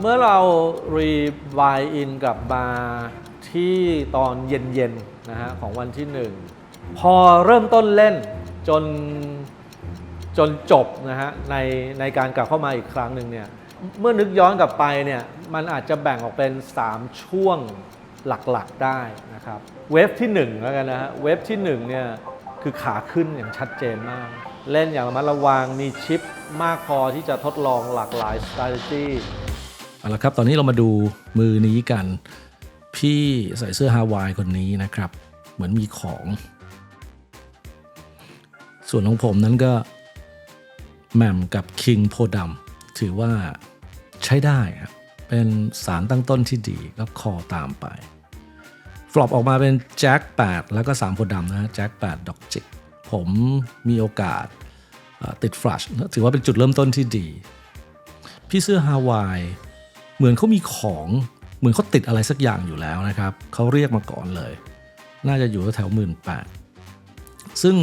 เมื่อเรารีบายอินกลับมาที่ตอนเย็นๆนะฮะของวันที่หนึ่งพอเริ่มต้นเล่นจนจนจบนะฮะในในการกลับเข้ามาอีกครั้งหนึ่งเนี่ยเมื่อนึกย้อนกลับไปเนี่ยมันอาจจะแบ่งออกเป็น 3 ช่วงหลักๆได้นะครับ เวฟที่1แล้วกันนะฮะเวฟที่1เนี่ยคือขาขึ้นอย่างชัดเจนมาก เล่นอย่างระมัดระวังมีชิปมากพอที่จะทดลองหลากหลาย strategy เอาละครับ ตอนนี้เรามาดูมือนี้กัน พี่ใส่เสื้อฮาวายคนนี้นะครับ เหมือนมีของ ส่วนของผมนั้นก็แหม่มกับคิงโพดำถือว่าใช้ได้ครับ เป็นสารตั้งต้นที่ดีก็คอตามไป ฟลอปออกมาเป็นแจ็ค8แล้วก็3โพดำนะฮะแจ็ค8ดอกจิก ผมมีโอกาสติดฟลัชถือว่าเป็นจุดเริ่มต้นที่ดี พี่เสื้อฮาวาย เหมือนเขามีของเหมือนเขาติดอะไรสักอย่างอยู่แล้วนะครับเขาเรียกมาก่อนเลย น่าจะอยู่แถวหมื่นแปดซึ่ง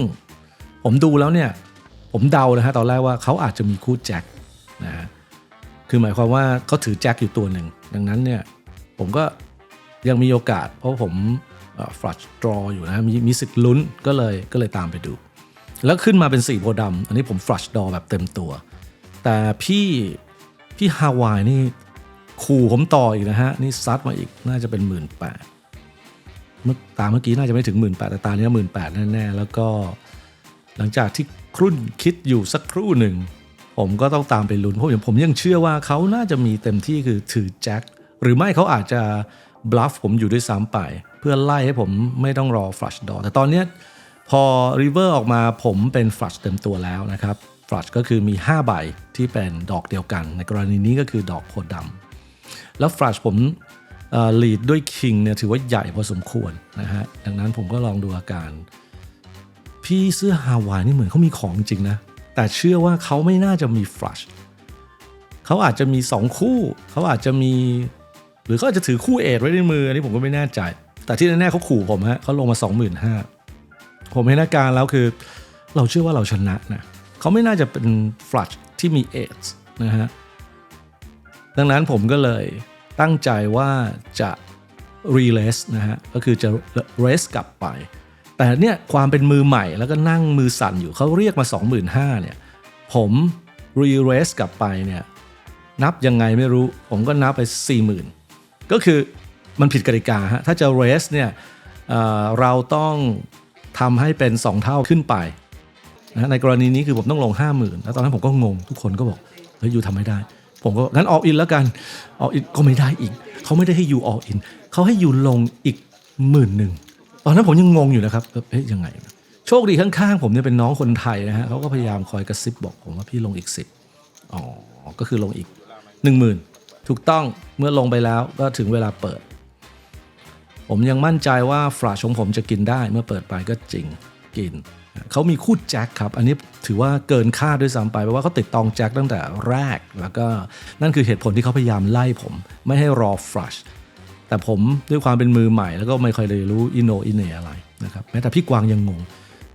ผมดูแล้วเนี่ย ผมเดานะฮะตอนแรกว่าเขาอาจจะมีคู่แจ็คนะฮะคือหมายความว่าเขาถือแจ็คอยู่ตัวหนึ่ง ดังนั้นเนี่ยผมก็ยังมีโอกาส เพราะผม ฟลัชดรออยู่นะมีมีสิทธิ์ลุ้นก็เลยก็เลยตามไปดู แล้วขึ้นมาเป็น4โพดำอันนี้ผมฟลัชดรอแบบเต็มตัว แต่พี่พี่ฮาวายนี่ขู่ผมต่ออีกนะฮะ นี่ซัดมาอีกน่าจะเป็นหมื่นแปดเมื่อตามเมื่อกี้น่าจะไม่ถึงหมื่นแปดแต่ตาเนี้หมื่นแปดแน่ๆ แล้วก็หลังจากที่ครุ่นคิดอยู่สักครู่หนึ่ง ผมก็ต้องตามไปลุ้นเพราะผมผมยังเชื่อว่าเขาน่าจะมีเต็มที่คือถือแจ็คหรือไม่เขาอาจจะบลัฟผมอยู่ด้วยซ้ำไป เพื่อไล่ให้ผมไม่ต้องรอฟลัชดอแต่ตอนนี้พอ River ออกมาผมเป็นฟลัชเต็มตัวแล้วนะครับฟลัชก็คือมี 5 ใบที่เป็นดอกเดียวกัน ในกรณีนี้ก็คือดอกโพธิ์ดำแล้วฟลัชผมลีดด้วยคิงเนี่ยถือว่าใหญ่พอสมควรนะฮะดังนั้นผมก็ลองดูอาการ พี่เสื้อฮาวายนี่เหมือนเขามีของจริงนะ แต่เชื่อว่าเขาไม่น่าจะมีฟลัชเขาอาจจะมี 2 คู่ เขาอาจจะมี หรือเขาอาจจะถือคู่เอทไว้ในมือ อันนี้ผมก็ไม่แน่ใจ แต่ที่แน่ๆเขาขู่ผมฮะเขาลงมา 25,000ผมเห็นอาการแล้วคือ เราเชื่อว่าเราชนะนะเขาไม่น่าจะเป็นฟลัชที่มีเอทนะฮะดังนั้นผมก็เลยตั้งใจว่าจะรีเลสนะฮะก็คือจะเรสกลับไป แต่เนี่ยความเป็นมือใหม่แล้วก็นั่งมือสั่นอยู่เขาเรียกมา 25,000เนี่ยผมรีเรสกลับไปเนี่ยนับยังไงไม่รู้ ผมก็นับไป 40,000 ก็คือ มันผิดกติกาฮะถ้าจะเรสเนี่ยเเราต้องทำให้เป็น 2 เท่าขึ้นไปนะในกรณีนี้คือผมต้องลง 50,000แล้วตอนนั้นผมก็งง ทุกคนก็บอกเฮ้ยยูทำไม่ได้ ผมก็งั้นออกอินแล้วกันออกอินก็ไม่ได้อีก เขาไม่ได้ให้ยูออกอินเขาให้ยูลงอีกหมื่นหนึ่งตอนนั้นผมยังงงอยู่นะครับแบบเฮ้ยยังไง โชคดีข้างๆ ผมเนี่ยเป็นน้องคนไทยนะฮะเขาก็พยายามคอยกระซิบบอกผมว่าพี่ลงอีกสิบอ๋อก็คือลงอีกหนึ่งหมื่นถูกต้องเมื่อลงไปแล้วก็ถึงเวลาเปิด ผมยังมั่นใจว่าฟลาชของผมจะกินได้เมื่อเปิดไปก็จริงกิน เขามีคู่แจ็คครับ อันนี้ถือว่าเกินคาดด้วยซ้ำไปเพราะว่าเขาติดตองแจ็คตั้งแต่แรก แล้วก็นั่นคือเหตุผลที่เขาพยายามไล่ผม ไม่ให้รอฟลัชแต่ผมด้วยความเป็นมือใหม่แล้วก็ไม่ค่อยเลยรู้อินโนอินเนอะไรนะครับแม้แต่พี่กวางยังงง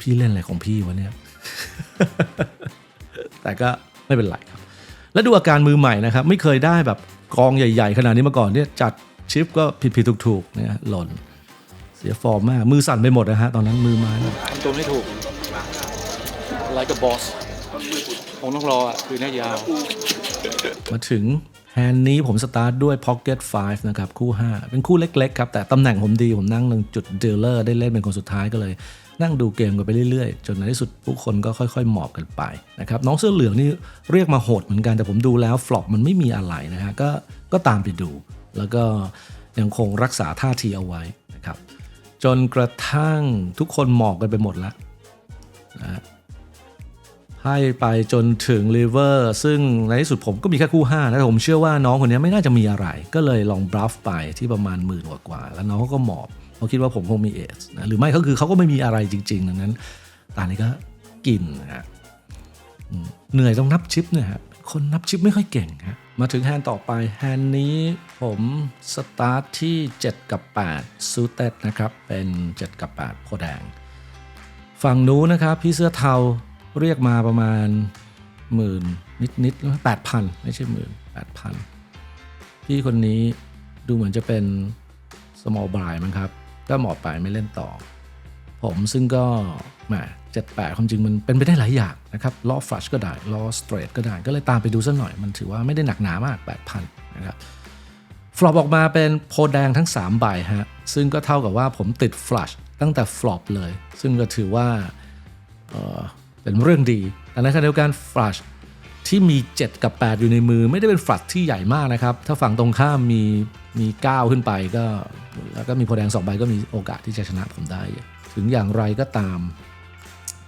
พี่เล่นอะไรของพี่วะเนี่ย แต่ก็ไม่เป็นไรครับ แล้วดูอาการมือใหม่นะครับ ไม่เคยได้แบบกองใหญ่ ๆ ขนาดนี้มาก่อนเนี่ยจัด ชิปก็ผิดๆถูกๆเนี่ยหล่น เสียฟอร์มมาก มือสั่นไปหมดนะฮะ ตอนนั้นมือไม้ทำตัวไม่ถูก like a boss คงต้องรออะ คือน่ายาว มาถึงแฮนด์นี้ผมสตาร์ทด้วย Pocket 5 นะครับ คู่ 5 เป็นคู่เล็ก ๆ ครับ แต่ตำแหน่งผมดี ผมนั่งตรงจุดเดลเลอร์ได้เล่นเป็นคนสุดท้ายก็เลย นั่งดูเกมกันไปเรื่อยๆ จนในที่สุดผู้คนก็ค่อยๆ หมอบกันไปนะครับน้องเสื้อเหลืองนี่เรียกมาโหดเหมือนกันแต่ผมดูแล้วฟลอปมันไม่มีอะไรนะฮะก็ก็ตามไปดู แล้วก็ยังคงรักษาท่าทีเอาไว้นะครับ จนกระทั่งทุกคนหมอบกันไปหมดแล้วนะให้ไปจนถึงลิเวอร์ซึ่งในที่สุดผมก็มีแค่คู่5นะแต่ผมเชื่อว่าน้องคนนี้ไม่น่าจะมีอะไร ก็เลยลองบลัฟไปที่ประมาณหมื่นกว่าๆแล้วน้องเขาก็หมอบเขาคิดว่าผมคงมีเอสนะหรือไม่ก็คือเขาก็ไม่มีอะไรจริงๆดังนั้นตานี้ก็กินนะฮะเหนื่อยต้องนับชิปเนี่ยฮะคนนับชิปไม่ค่อยเก่งฮะ มาถึงแฮนด์ต่อไปแฮนด์นี้ผมสตาร์ทที่ 7 กับ 8 ซูเต็ดนะครับ เป็น 7 กับ 8โพแดง ฝั่งนู้นนะครับพี่เสื้อเทาเรียกมาประมาณหมื่นนิดนิดแปดพันไม่ใช่หมื่นแปดพันพี่คนนี้ดูเหมือนจะเป็น small blind มั้งครับ ก็หมอบไปไม่เล่นต่อ ผมซึ่งก็แหม เจ็ดแปดความจริงมันเป็นไปได้หลายอย่างนะครับล้อฟลัชก็ได้ล้อสเตรทก็ได้ ก็เลยตามไปดูสักหน่อย มันถือว่าไม่ได้หนักหนามาก 8,000 นะครับฟลอปออกมาเป็นโพแดงทั้ง 3 ใบฮะ ซึ่งก็เท่ากับว่าผมติดฟลัชตั้งแต่ฟลอปเลย ซึ่งก็ถือว่าเออเป็นเรื่องดีแต่ในขณะเดียวกันฟลัชที่มี 7 กับ 8 อยู่ในมือ ไม่ได้เป็นฟลัชที่ใหญ่มากนะครับ ถ้าฝั่งตรงข้ามมีมี 9 ขึ้นไปก็ แล้วก็มีโพแดง 2 ใบก็มีโอกาสที่จะชนะผมได้ ถึงอย่างไรก็ตาม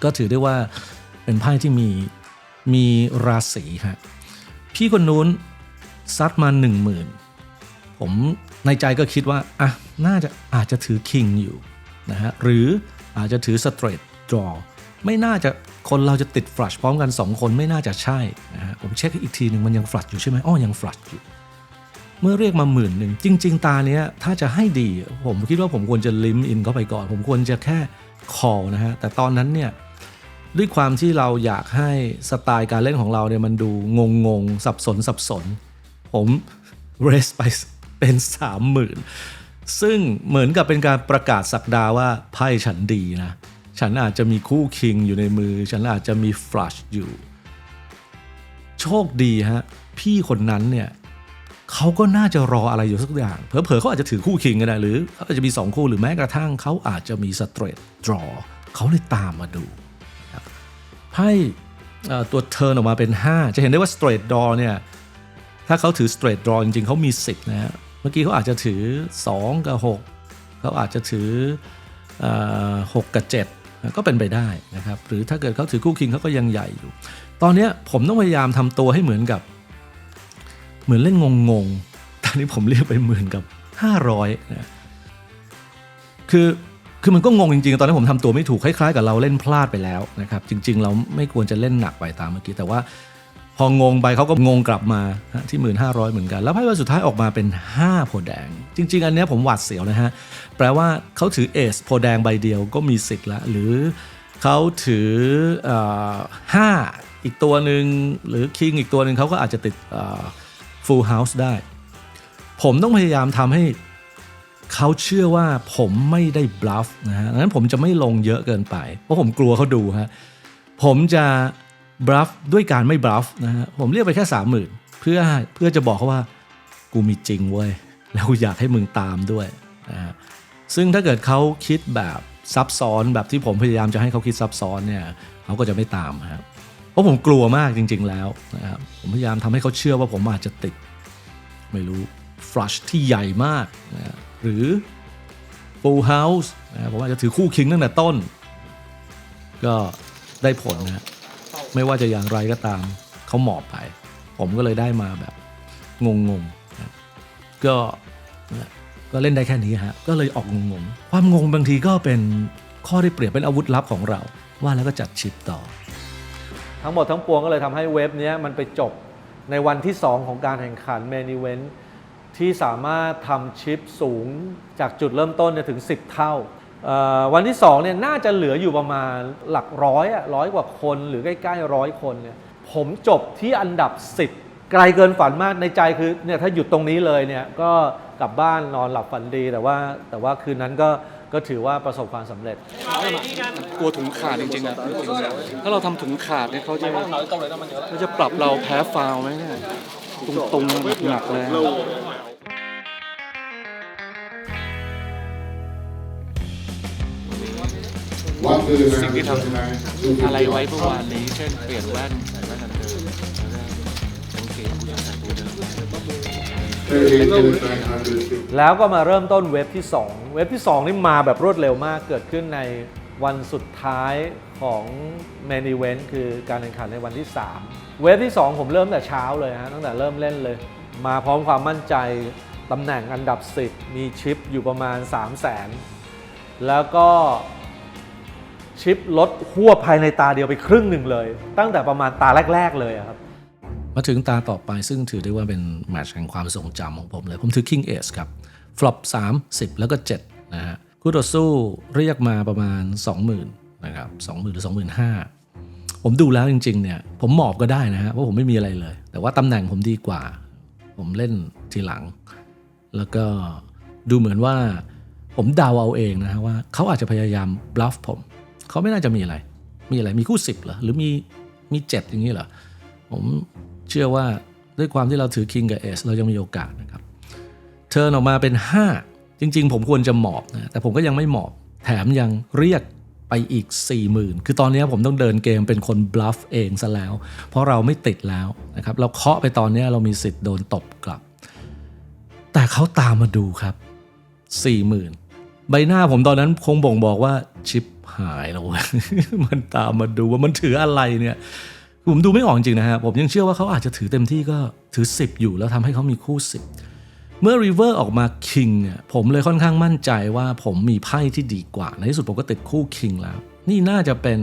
ก็ถือได้ว่าเป็นไพ่ที่มีมีราศีฮะพี่คนนู้นซัดมาหนึ่งหมื่นผมในใจก็คิดว่าอะน่าจะอาจจะถือคิงอยู่นะฮะหรืออาจจะถือสเตรทดรอไม่น่าจะคนเราจะติดฟลัชพร้อมกัน 2 คนไม่น่าจะใช่นะฮะผมเช็คอีกทีหนึ่งมันยังฟลัชอยู่ใช่ไหมอ้อยังฟลัชอยู่ เมื่อเรียกมาหมื่นหนึ่งจริง ๆ ตาเนี้ยถ้าจะให้ดี ผมคิดว่าผมควรจะลิมอินเข้าไปก่อน ผมควรจะแค่คอนะฮะแต่ตอนนั้นเนี่ย ด้วยความที่เราอยากให้สไตล์การเล่นของเราเนี่ยมันดูงงงๆสับสนสับสน ผมเรสไปเป็นสามหมื่นซึ่งเหมือนกับเป็นการประกาศสักดาว่าไพ่ฉันดีนะ ฉันอาจจะมีคู่คิงอยู่ในมือ ฉันอาจจะมีฟลัชอยู่ โชคดีฮะ พี่คนนั้นเนี่ยเขาก็น่าจะรออะไรอยู่สักอย่าง เผลอๆเขาอาจจะถือคู่คิงก็ได้หรือเขาอาจจะมี 2 คู่หรือแม้กระทั่งเขาอาจจะมีสเตรทดรอเขาเลยตามมาดู ไพ่เอ่อตัวเทิร์นออกมาเป็น 5 จะเห็นได้ว่า straight draw เนี่ยถ้าเขาถือ straight draw จริงๆเขามีสิทธินะฮะเมื่อกี้เขาอาจจะถือ 2 กับ 6 เขาอาจจะถือ6กับ 7 ก็เป็นไปได้นะครับ หรือถ้าเกิดเขาถือคู่คิงเขาก็ยังใหญ่อยู่ ตอนนี้ผมต้องพยายามทำตัวให้เหมือนกับ เหมือนเล่นงงๆ ตอนนี้ผมเรียกไปหมื่นกับ 500นะคือ คือมันก็งงจริงๆ ตอนนั้นผมทำตัวไม่ถูกคล้ายๆกับเราเล่นพลาดไปแล้วนะครับ จริง ๆ เราไม่ควรจะเล่นหนักไปตามเมื่อกี้ แต่ว่าพองงไปเขาก็งงกลับมาที่1,500เหมือนกัน แล้วไพ่ใบสุดท้ายออกมาเป็น5โพแดง จริง ๆ อันนี้ผมหวาดเสียวนะฮะ แปลว่าเขาถือเอสโพแดงใบเดียวก็มีสิทธิ์ละ หรือเขาถือเอ่อห้าอีกตัวหนึ่งหรือคิงอีกตัวหนึ่งเขาก็อาจจะติดฟูลเฮาส์ได้ ผมต้องพยายามทำให้ เขาเชื่อว่าผมไม่ได้บลัฟนะฮะดังนั้นผมจะไม่ลงเยอะเกินไป เพราะผมกลัวเขาดูฮะผมจะบลัฟด้วยการไม่บลัฟนะฮะผมเรียกไปแค่สามหมื่นเพื่อเพื่อจะบอกเขาว่ากูมีจริงเว้ยแล้วกูอยากให้มึงตามด้วยนะฮะซึ่งถ้าเกิดเขาคิดแบบซับซ้อนแบบที่ผมพยายามจะให้เขาคิดซับซ้อนเนี่ยเขาก็จะไม่ตามครับเพราะผมกลัวมากจริง ๆ แล้วนะครับผมพยายามทำให้เขาเชื่อว่าผมอาจจะติด ไม่รู้ฟลัชที่ใหญ่มากนะครับ หรือ full house นะผมอาจจะถือคู่คิงตั้งแต่ต้น ก็ได้ผลนะไม่ว่าจะอย่างไรก็ตามเขาหมอบไป ผมก็เลยได้มาแบบงงๆนะก็ก็เล่นได้แค่นี้ฮะ ก็เลยออกงงๆ ความงงบางทีก็เป็นข้อได้เปรียบเป็นอาวุธลับของเรา ว่าแล้วก็จัดชิปต่อ ทั้งหมดทั้งปวงก็เลยทำให้เว็บนี้มันไปจบในวันที่ 2 ของการแข่งขันเมนิเวน ที่สามารถทำชิปสูงจากจุดเริ่มต้นถึง 10 เท่า วันที่2เนี่ยน่าจะเหลืออยู่ประมาณหลักร้อยอะร้อยกว่าคนหรือใกล้ๆร้อยคนเนี่ยผมจบที่อันดับ 10 ไกลเกินฝันมากในใจคือเนี่ยถ้าหยุดตรงนี้เลยเนี่ยก็กลับบ้านนอนหลับฝันดีแต่ว่าแต่ว่าคืนนั้นก็ก็ถือว่าประสบความสำเร็จ กลัวถุงขาดจริงๆนะถ้าเราทำถุงขาดเนี่ยเขาจะเขาจะปรับเราแพ้ฟาวไหมเนี่ย ตรงๆหนักๆเลยสิ่งที่ทำอะไรไว้เมื่อวานนี้ เช่นเปลี่ยนแว่นใส่แว่นอันเดิมแล้วก็กางเกงกูยังใส่ตัวเดิมแล้วก็มาเริ่มต้นเว็บที่ 2 เว็บที่ 2 นี่มาแบบรวดเร็วมากเกิดขึ้นในวันสุดท้ายของเมนิเวนคือการแข่งขันในวันที่ 3 เว็บที่ 2 ผมเริ่มแต่เช้าเลยฮะตั้งแต่เริ่มเล่นเลย มาพร้อมความมั่นใจตำแหน่งอันดับ 10 มีชิปอยู่ประมาณ 3 0 0แสนแล้วก็ชิปลดหัวภายในตาเดียวไปครึ่งหนึ่งเลย ตั้งแต่ประมาณตาแรก ๆ เลยครับ มาถึงตาต่อไปซึ่งถือได้ว่าเป็นแมตช์แห่งความทรงจำของผมเลย ผมถือ King Ace ครับฟลอป3 10 แล้วก็ 7 นะฮะคู่ต่อสู้เรียกมาประมาณ 20,000 นะครับ 20,000 หรือ 25,000 ผมดูแล้วจริงๆเนี่ยผมหมอบก็ได้นะฮะเพราะผมไม่มีอะไรเลย แต่ว่าตำแหน่งผมดีกว่า ผมเล่นทีหลัง แล้วก็ดูเหมือนว่า ผมเดาเอาเองนะฮะว่าเขาอาจจะพยายามบลัฟผม เขาไม่น่าจะมีอะไร มีอะไรมีคู่สิบเหรอหรือมีมีเจ็ดอย่างนี้เหรอผมเชื่อว่าด้วยความที่เราถือคิงกับเอสเรายังมีโอกาสนะครับเทิร์นออกมาเป็น 5 จริง ๆ ผมควรจะหมอบนะแต่ผมก็ยังไม่หมอบ แถมยังเรียก ไปอีก 40,000 คือตอนนี้ผมต้องเดินเกมเป็นคนบลัฟเองซะแล้ว เพราะเราไม่ติดแล้วนะครับ เราเคาะไปตอนนี้เรามีสิทธิ์โดนตบกลับ แต่เขาตามมาดูครับ 40,000 ใบหน้าผมตอนนั้นคงบ่งบอกว่าชิปหายแล้วมันตามมาดูว่ามันถืออะไรเนี่ยผมดูไม่ออกจริงนะฮะผมยังเชื่อว่าเขาอาจจะถือเต็มที่ก็ถือ 10 อยู่แล้วทำให้เขามีคู่ 10 เมื่อ River ออกมา King เนี่ยผมเลยค่อนข้างมั่นใจว่าผมมีไพ่ที่ดีกว่า ในที่สุดผมก็ติดคู่ King แล้ว นี่น่าจะเป็น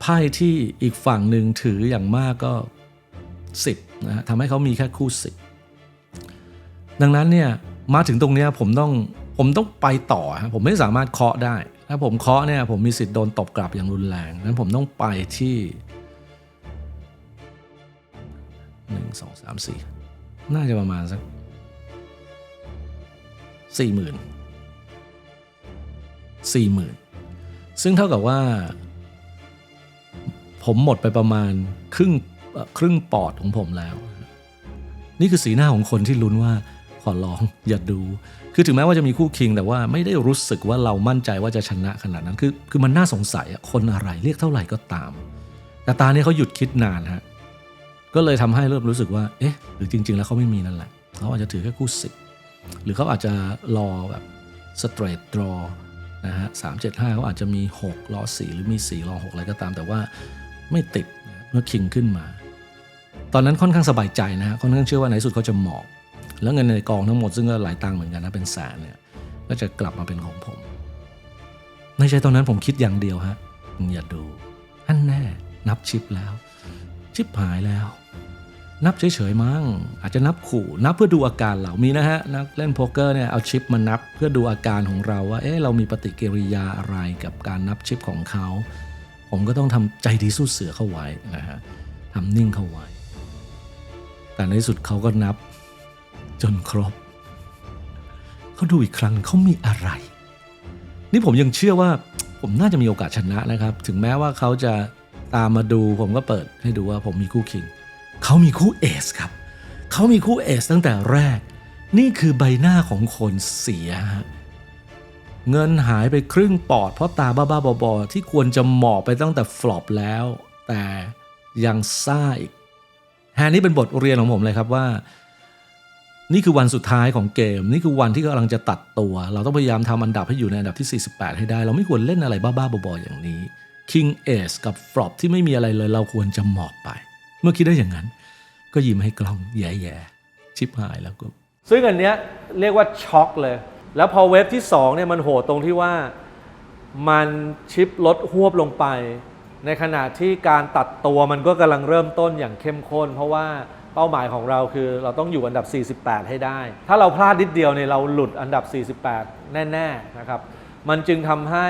ไพ่ที่อีกฝั่งหนึ่งถืออย่างมากก็ 10นะฮะทำให้เขามีแค่คู่ 10 ดังนั้นเนี่ยมาถึงตรงนี้ผมต้องผมต้องไปต่อฮะผมไม่สามารถเคาะได้ ถ้าผมเคาะเนี่ยผมมีสิทธิ์โดนตบกลับอย่างรุนแรงนั้นผมต้องไปที่หนึ่งสองสามสี่น่าจะประมาณสัก สี่หมื่นสี่หมื่นซึ่งเท่ากับว่า ผมหมดไปประมาณครึ่งครึ่งปอดของผมแล้ว นี่คือสีหน้าของคนที่ลุ้นว่าขอร้องอย่าดู คือถึงแม้ว่าจะมีคู่คิงแต่ว่าไม่ได้รู้สึกว่าเรามั่นใจว่าจะชนะขนาดนั้น คือคือมันน่าสงสัยอะคนอะไรเรียกเท่าไหร่ก็ตาม แต่ตาเนี่ยเขาหยุดคิดนานฮะก็เลยทำให้เริ่มรู้สึกว่า เอ๊ะ หรือจริง ๆ แล้วเขาไม่มีนั่นแหละ เขาอาจจะถือแค่คู่สิบ หรือเขาอาจจะรอแบบ straight draw นะฮะสามเจ็ดห้าเขาอาจจะมี 6 รอ 4 หรือมี 4 รอ 6 อะไรก็ตาม แต่ว่าไม่ติดเมื่อคิงขึ้นมา ตอนนั้นค่อนข้างสบายใจนะฮะค่อนข้างเชื่อว่าในสุดเขาจะเหมอบแล้วเงินในกองทั้งหมดซึ่งก็หลายตังค์เหมือนกันนะเป็นแสนเนี่ยก็จะกลับมาเป็นของผมในใจตอนนั้นผมคิดอย่างเดียวฮะอย่าดูอันแน่นับชิปแล้ว ชิปหายแล้ว นับเฉยๆมั้งอาจจะนับขู่ นับเพื่อดูอาการเรามีนะฮะนักเล่นโป๊กเกอร์เนี่ยเอาชิปมานับเพื่อดูอาการของเราว่าเอ๊ะเรามีปฏิกิริยาอะไรกับการนับชิปของเขา ผมก็ต้องทำใจดีสู้เสือเข้าไว้นะฮะทำนิ่งเข้าไว้ แต่ในที่สุดเขาก็นับ จนครบเขาดูอีกครั้งเขามีอะไร นี่ผมยังเชื่อว่าผมน่าจะมีโอกาสชนะนะครับ ถึงแม้ว่าเขาจะตามมาดูผมก็เปิดให้ดูว่าผมมีคู่คิง เขามีคู่เอสครับ เขามีคู่เอสตั้งแต่แรก นี่คือใบหน้าของคนเสียฮะเงินหายไปครึ่งปอดเพราะตาบ้าๆบอๆที่ควรจะหมอบไปตั้งแต่ฟลอปแล้ว แต่ยังซ่าอีกแฮนนี่เป็นบทเรียนของผมเลยครับว่า นี่คือวันสุดท้ายของเกม นี่คือวันที่กำลังจะตัดตัว เราต้องพยายามทำอันดับให้อยู่ในอันดับที่ 48 ให้ได้ เราไม่ควรเล่นอะไรบ้าๆบอๆอย่างนี้ King Ace กับ Flop ที่ไม่มีอะไรเลยเราควรจะหมอบไป เมื่อคิดได้อย่างนั้น ก็ยิ้มให้กล้องแย่ๆชิบหายแล้วก็ซึ่งอันเนี้ยเรียกว่าช็อกเลย แล้วพอเว็บที่2เนี่ยมันโหดตรงที่ว่ามันชิปลดหวบลงไป ในขณะที่การตัดตัวมันก็กำลังเริ่มต้นอย่างเข้มข้น เพราะว่าเป้าหมายของเราคือเราต้องอยู่อันดับ 48 ให้ได้ ถ้าเราพลาดนิดเดียวเนี่ยเราหลุดอันดับ 48 แน่ๆนะครับ มันจึงทำให้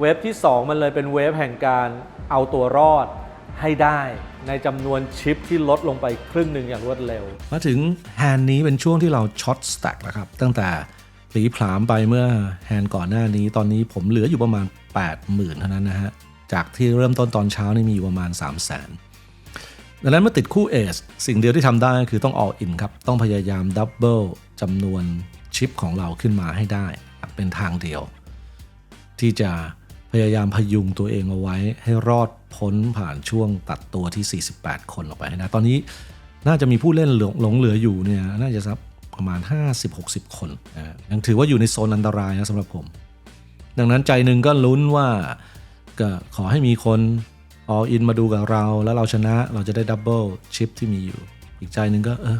เว็บที่ 2 มันเลยเป็นเว็บแห่งการเอาตัวรอดให้ได้ ในจำนวนชิปที่ลดลงไปครึ่งหนึ่งอย่างรวดเร็ว มาถึงแฮนด์นี้เป็นช่วงที่เราช็อตสแต็กนะครับ ตั้งแต่หลีผลามไปเมื่อแฮนด์ก่อนหน้านี้ ตอนนี้ผมเหลืออยู่ประมาณ 80,000 เท่านั้นนะฮะ จากที่เริ่มต้นตอนเช้านี่มีอยู่ประมาณ 3 0 0 0 0 0ดังนั้นเมื่อติดคู่เอสสิ่งเดียวที่ทำได้คือต้อง all in ครับ ต้องพยายามดับเบิลจำนวนชิปของเราขึ้นมาให้ได้ เป็นทางเดียว ที่จะ พยายามพยุงตัวเองเอาไว้ ให้รอดพ้นผ่านช่วงตัดตัวที่ 48 คนออกไปให้ได้ตอนนี้น่าจะมีผู้เล่นหลงหลงเหลืออยู่เนี่ยน่าจะสักประมาณ 50-60 คนนะยังถือว่าอยู่ในโซนอันตรายนะสำหรับผม ดังนั้นใจหนึ่งก็ลุ้นว่าก็ขอให้มีคน all in มาดูกับเรา แล้วเราชนะเราจะได้ดับเบิลชิปที่มีอยู่ อีกใจหนึ่งก็เออ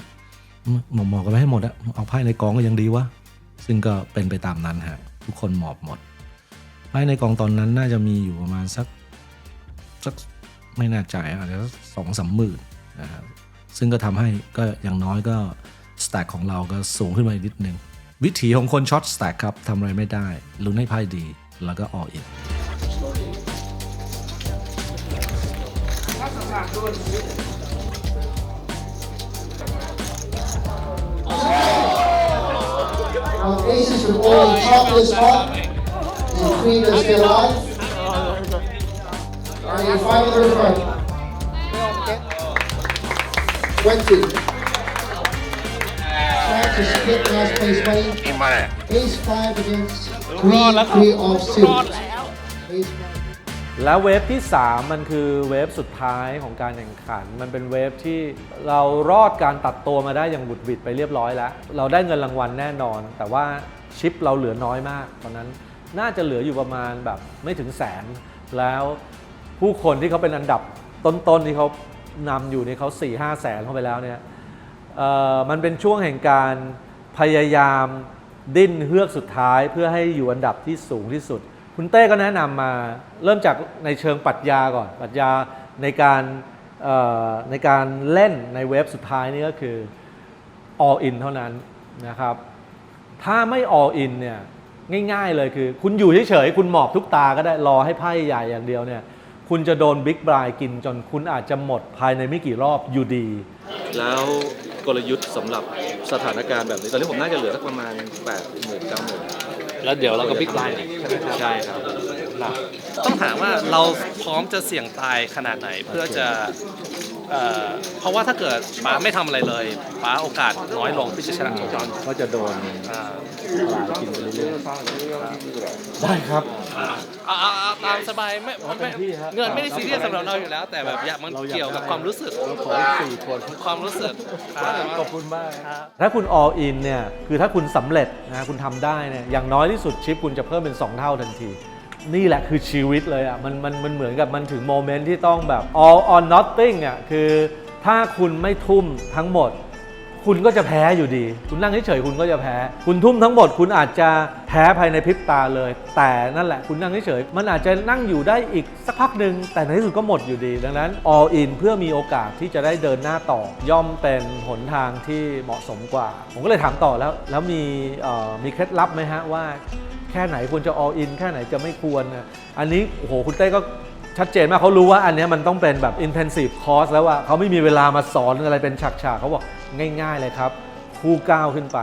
หมอบหมอบกันไปให้หมดอะเอาไพ่ในกองก็ยังดีวะซึ่งก็เป็นไปตามนั้นฮะทุกคนหมอบหมด ไม้ในกองตอนนั้นน่าจะมีอยู่ประมาณสักสักไม่น่าจ่ายอาจจะสองสามหมื่นนะครับซึ่งก็ทำให้ก็อย่างน้อยก็สแต็กของเราก็สูงขึ้นมาอีกนิดนึง วิถีของคนช็อตสแต็กครับทำอะไรไม่ได้ลุ้นให้ไพ่ดีแล้วก็ออกอีกเอา aces the queen gonna stay alive? Are you final third card. Twenty. Trying to split last place money. Ace five against queen, three of suit. Ace five. แล้วเวฟที่ 3 มันคือเวฟสุดท้ายของการแข่งขัน มันเป็นเวฟที่เรารอดการตัดตัวมาได้อย่างบุดหวิดไปเรียบร้อยแล้ว เราได้เงินรางวัลแน่นอน แต่ว่าชิปเราเหลือน้อยมากตอนนั้น น่าจะเหลืออยู่ประมาณแบบไม่ถึงแสน แล้วผู้คนที่เขาเป็นอันดับต้นๆที่เขานำอยู่นี่เขา4ี่ห้าแสนเข้าไปแล้วเนี่ยมันเป็นช่วงแห่งการพยายามดิ้นเฮือกสุดท้ายเพื่อให้อยู่อันดับที่สูงที่สุด คุณเต้ก็แนะนำมาเริ่มจากในเชิงปรัชญาก่อนปรัชญาในการในการเล่นในเว็บสุดท้ายนี่ก็คือ all in เท่านั้นนะครับ ถ้าไม่ all in เนี่ย ง่าย ๆ เลยคือ คุณอยู่เฉยๆคุณหมอบทุกตาก็ได้รอให้ไพ่ใหญ่อย่างเดียวเนี่ย คุณจะโดนบิ๊กบรายกินจนคุณอาจจะหมดภายในไม่กี่รอบอยู่ดี แล้วกลยุทธ์สำหรับสถานการณ์แบบนี้ ตอนนี้ผมน่าจะเหลือสักประมาณ8ปดหมื่นเก้าหมื่นแล้วเดี๋ยวเราก็บิ๊กไลน์อีกใช่ไหมครับใช่ครับ ต้องถามว่าเราพร้อมจะเสี่ยงตายขนาดไหนเพื่อจะ เอ่อเพราะว่าถ้าเกิดป้าไม่ทำอะไรเลยป้าโอกาสน้อยลงที่จะชนะจอห์นก็จะโดนอ่าปลากินไปเรื่อยๆได้ครับเอาเอาเอาตามสบายไม่ไม่เต็มที่ฮะเงินไม่ได้ซีเรียสสำหรับเราอยู่แล้ว แต่แบบอยากมันเกี่ยวกับความรู้สึกเราขออีกสี่คนความรู้สึกขอบคุณมากถ้าคุณ all in เนี่ย คือถ้าคุณสำเร็จนะคุณทำได้เนี่ย อย่างน้อยที่สุดชิปคุณจะเพิ่มเป็น 2 เท่าทันที นี่แหละคือชีวิตเลยอะมันมันมันเหมือนกับมันถึงโมเมนต์ที่ต้องแบบ all or nothing อะคือถ้าคุณไม่ทุ่มทั้งหมด คุณก็จะแพ้อยู่ดี คุณนั่งเฉยๆคุณก็จะแพ้ คุณทุ่มทั้งหมด คุณอาจจะแพ้ภายในพริบตาเลย แต่นั่นแหละคุณนั่งเฉยๆมันอาจจะนั่งอยู่ได้อีกสักพักหนึ่งแต่ในที่สุดก็หมดอยู่ดี ดังนั้น all in เพื่อมีโอกาสที่จะได้เดินหน้าต่อ ย่อมเป็นหนทางที่เหมาะสมกว่า ผมก็เลยถามต่อแล้ว แล้วมีมีเคล็ดลับไหมฮะว่า แค่ไหนควรจะ all in แค่ไหนจะไม่ควรนะอันนี้โอ้โหคุณเต้ก็ชัดเจนมากเขารู้ว่าอันนี้มันต้องเป็นแบบ intensive course แล้วว่าเขาไม่มีเวลามาสอนอะไรเป็นฉากๆเขาบอกง่าย ๆ เลยครับ คู่ 9 ขึ้นไป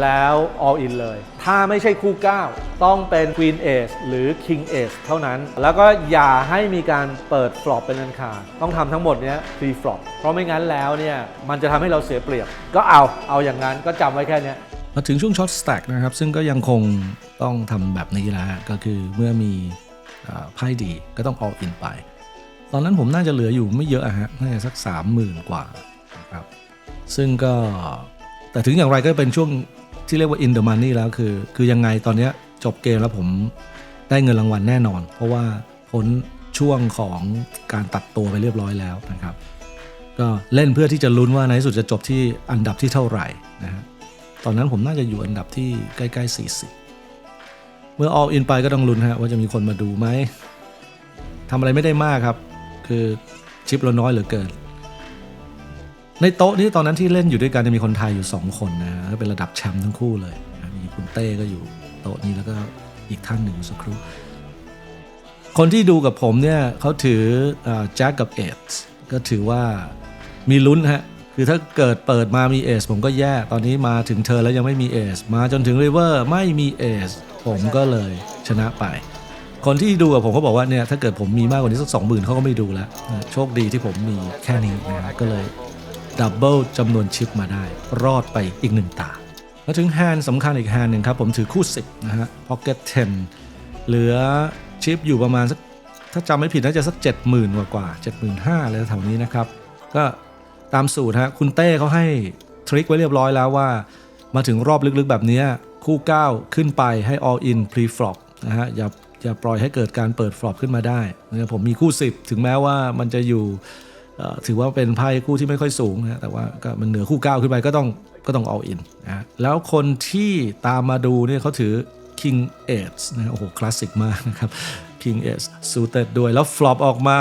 แล้ว all in เลย ถ้าไม่ใช่คู่ 9 ต้องเป็น queen ace หรือ king ace เท่านั้น แล้วก็อย่าให้มีการเปิด flop เป็นอันขาดต้องทำทั้งหมดเนี้ย free flop เพราะไม่งั้นแล้วเนี่ยมันจะทำให้เราเสียเปรียบ ก็เอาเอาอย่างนั้นก็จำไว้แค่นี้ มาถึงช่วงช็อตสแต็กนะครับ ซึ่งก็ยังคงต้องทำแบบนี้แหละก็คือเมื่อมีไพ่ดีก็ต้อง all in ไป ตอนนั้นผมน่าจะเหลืออยู่ไม่เยอะอะฮะ น่าจะสัก 30,000 กว่านะครับ ซึ่งก็แต่ถึงอย่างไรก็เป็นช่วงที่เรียกว่า in the money แล้วคือ คือยังไงตอนนี้จบเกมแล้วผมได้เงินรางวัลแน่นอน เพราะว่าพ้นช่วงของการตัดตัวไปเรียบร้อยแล้วนะครับ ก็เล่นเพื่อที่จะลุ้นว่าในที่สุดจะจบที่อันดับที่เท่าไหร่นะฮะ ตอนนั้นผมน่าจะอยู่อันดับที่ใกล้ๆ 40 เมื่อ all in ไปก็ต้องลุ้นฮะว่าจะมีคนมาดูไหมทำอะไรไม่ได้มากครับ คือชิปเราน้อยเหลือเกิน ในโต๊ะนี้ตอนนั้นที่เล่นอยู่ด้วยกันจะมีคนไทยอยู่ 2 คนนะเป็นระดับแชมป์ทั้งคู่เลยมีคุณเต้ก็อยู่โต๊ะนี้แล้วก็อีกท่านหนึ่งสักครู่คนที่ดูกับผมเนี่ยเขาถือแจ็คกับเอสก็ถือว่ามีลุ้นฮะ คือถ้าเกิดเปิดมามีเอสผมก็แย่ตอนนี้มาถึงเธอแล้วยังไม่มีเอสมาจนถึงริเวอร์ไม่มีเอสผมก็เลยชนะไป คนที่ดูกับผมเขาบอกว่าเนี่ยถ้าเกิดผมมีมากกว่านี้สักสองหมื่นเขาก็ไม่ดูแล้วนะโชคดีที่ผมมีแค่นี้นะครับก็เลยดับเบิลจำนวนชิปมาได้ รอดไปอีกหนึ่งตามาถึงแฮนด์สำคัญอีกแฮนด์หนึ่งครับ ผมถือคู่ 10 นะฮะ Pocket 10 เหลือชิปอยู่ประมาณสักถ้าจำไม่ผิดน่าจะสัก 70,000 กว่ากว่า 75,000อะไรแถวนี้นะครับ ก็ ตามสูตรฮะคุณเต้เขาให้ทริคไว้เรียบร้อยแล้วว่า มาถึงรอบลึกๆ แบบเนี้ยคู่9ขึ้นไปให้ all in pre flop นะฮะอย่าอย่าปล่อยให้เกิดการเปิด flop ขึ้นมาได้นะผมมีคู่ 10 ถึงแม้ว่ามันจะอยู่ถือว่าเป็นไพ่คู่ที่ไม่ค่อยสูงนะฮะแต่ว่าก็มันเหนือคู่9ขึ้นไปก็ต้องก็ต้อง all in นะฮะแล้วคนที่ตามมาดูเนี่ยเขาถือ King Ace นะโอ้โหคลาสสิกมากนะครับ King Ace suited ด้วยแล้ว flop ออกมา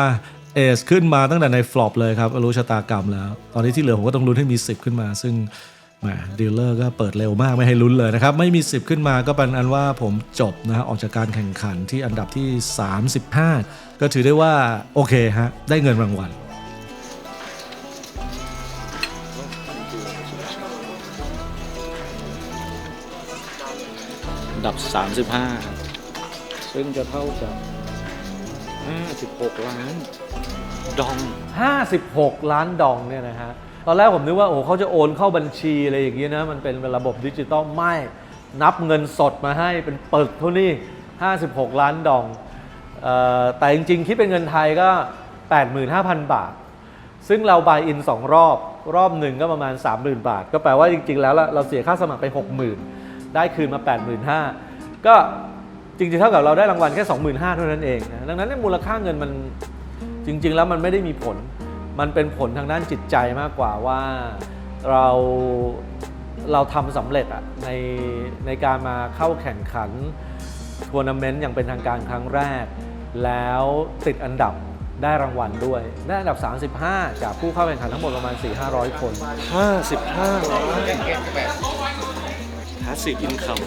Ace ขึ้นมาตั้งแต่ใน flop เลยครับ รู้ชะตากรรมแล้ว ตอนนี้ที่เหลือผมก็ต้องลุ้นให้มี 10 ขึ้นมา ซึ่งแหมดีลเลอร์ก็เปิดเร็วมากไม่ให้ลุ้นเลยนะครับ ไม่มี 10 ขึ้นมาก็เป็นอันว่าผมจบนะฮะออกจากการแข่งขันที่อันดับที่ 35 ก็ถือได้ว่า โอเคฮะ ได้เงินรางวัลเดับ 35 ซึ่งจะเท่ากับ56 ล้าน ดอง 56 ล้านดองเนี่ยนะฮะ ตอนแรกผมนึกว่าโอ้เขาจะโอนเข้าบัญชีอะไรอย่างเงี้ยนะ มันเป็นระบบดิจิตอลไม่ นับเงินสดมาให้เป็นเปึกเท่านี้ 56 ล้านดองออแต่จริงๆ คิดเป็นเงินไทยก็ 85,000 บาท ซึ่งเราบายอิน 2 รอบ รอบหนึ่งก็ประมาณ 30,000 บาท ก็แปลว่าจริง ๆ แล้วเราเสียค่าสมัครไป 60,000 ได้คืนมา 85,000ก็จริงๆ เท่ากับเราได้รางวัลแค่ 25,000 เท่านั้นเอง ดังนั้นมูลค่าเงินมัน จริง ๆ แล้วมันไม่ได้มีผล มันเป็นผลทางด้านจิตใจมากกว่าว่าเราเราทำสำเร็จอะในในการมาเข้าแข่งขันทัวร์นาเมนต์อย่างเป็นทางการครั้งแรก แล้วติดอันดับได้รางวัลด้วย ได้อันดับ 35 จากผู้เข้าแข่งขันทั้งหมดประมาณ 4-500 คน55ล้านหาสิบอินคัม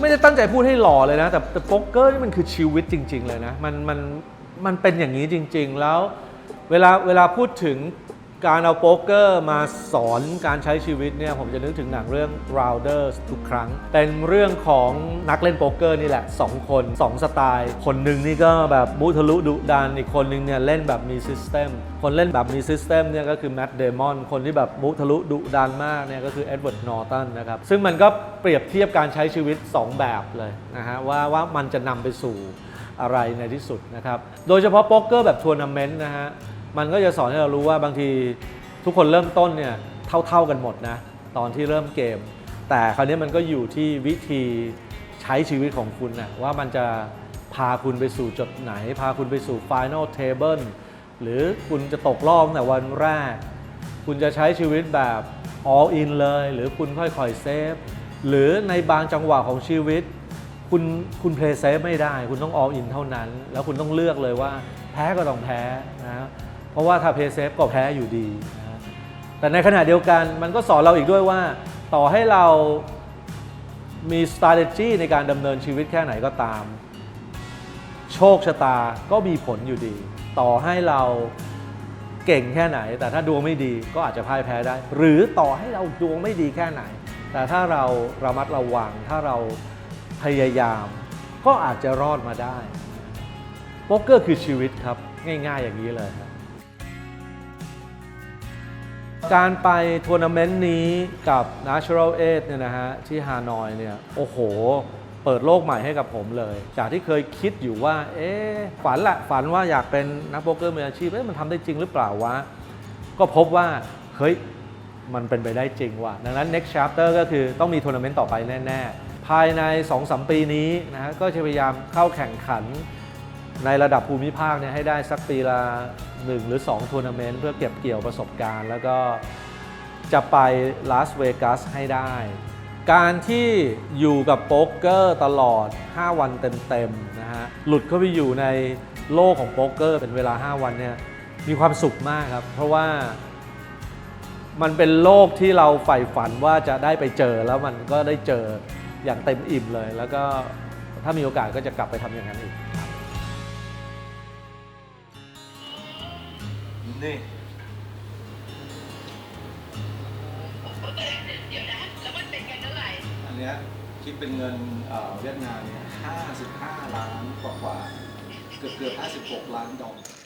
ไม่ได้ตั้งใจพูดให้หล่อเลยนะ แต่แต่โป๊กเกอร์นี่มันคือชีวิตจริง ๆ เลยนะ มันมัน มันเป็นอย่างนี้จริง ๆ แล้วเวลาเวลาพูดถึงการเอาโป๊กเกอร์มาสอนการใช้ชีวิตเนี่ยผมจะนึกถึงหนังเรื่อง Rounders ทุกครั้ง เป็นเรื่องของนักเล่นโป๊กเกอร์นี่แหละ 2 คน 2 สไตล์ คนหนึ่งนี่ก็แบบมุทะลุดุดันอีกคนหนึ่งเนี่ยเล่นแบบมีซิสเต็มคนเล่นแบบมีซิสเต็มเนี่ยก็คือแม t เดมอนคนที่แบบมุทะลุดุดันมากเนี่ยก็คือเอ็ดเวิร์ดนอร์ตันนะครับ ซึ่งมันก็เปรียบเทียบการใช้ชีวิต 2 แบบเลยนะฮะว่าว่ามันจะนำไปสู่ อะไรในที่สุดนะครับ โดยเฉพาะโป๊กเกอร์แบบทัวร์นาเมนต์นะฮะ มันก็จะสอนให้เรารู้ว่าบางทีทุกคนเริ่มต้นเนี่ยเท่า ๆกันหมดนะ ตอนที่เริ่มเกม แต่คราวนี้มันก็อยู่ที่วิธีใช้ชีวิตของคุณนะว่ามันจะพาคุณไปสู่จุดไหน พาคุณไปสู่ Final Table หรือคุณจะตกรอบแต่วันแรก คุณจะใช้ชีวิตแบบ all in เลย หรือคุณค่อยๆเซฟหรือในบางจังหวะของชีวิต คุณคุณเพลย์เซฟไม่ได้ คุณต้อง all in เท่านั้น แล้วคุณต้องเลือกเลยว่าแพ้ก็ต้องแพ้นะเพราะว่าถ้าเพลย์เซฟก็แพ้อยู่ดีนะแต่ในขณะเดียวกันมันก็สอนเราอีกด้วยว่า ต่อให้เรามี strategy ในการดำเนินชีวิตแค่ไหนก็ตาม โชคชะตาก็มีผลอยู่ดี ต่อให้เราเก่งแค่ไหน แต่ถ้าดวงไม่ดีก็อาจจะพ่ายแพ้ได้ หรือต่อให้เราดวงไม่ดีแค่ไหน แต่ถ้าเราระมัดระวังถ้าเรา พยายาม ก็อาจจะรอดมาได้โป๊กเกอร์คือชีวิตครับ ง่าย ๆ อย่างนี้เลยครับการไปทัวร์นาเมนต์นี้กับ Natural 8เนี่ยนะฮะที่ฮานอยเนี่ยโอ้โห เปิดโลกใหม่ให้กับผมเลย จากที่เคยคิดอยู่ว่า เอ๊ฝันละฝันว่าอยากเป็นนักโป๊กเกอร์มืออาชีพเอ๊ะมันทำได้จริงหรือเปล่าวะ ก็พบว่า เฮ้ย มันเป็นไปได้จริงว่ะ ดังนั้น next chapter ก็คือต้องมีทัวร์นาเมนต์ต่อไปแน่ ๆ ภายใน 2-3 ปีนี้นะฮะก็จะพยายามเข้าแข่งขันในระดับภูมิภาคเนี่ยให้ได้สักปีละ 1 หรือ 2 ทัวร์นาเมนต์เพื่อเก็บเกี่ยวประสบการณ์ แล้วก็จะไปลาสเวกัสให้ได้ การที่อยู่กับโป๊กเกอร์ตลอด 5 วันเต็มๆนะฮะหลุดเข้าไปอยู่ในโลกของโป๊กเกอร์เป็นเวลา 5 วันเนี่ยมีความสุขมากครับ เพราะว่ามันเป็นโลกที่เราใฝ่ฝันว่าจะได้ไปเจอแล้วมันก็ได้เจอ อย่างเต็มอิ่มเลย แล้วก็ถ้ามีโอกาสก็จะกลับไปทำอย่างนั้นอีก นี่ อันเนี้ยคิดเป็นเงินเอ่อเวียดนามเนี่ย55 ล้านกว่าๆเกือบเกือบ56 ล้านดอลลาร์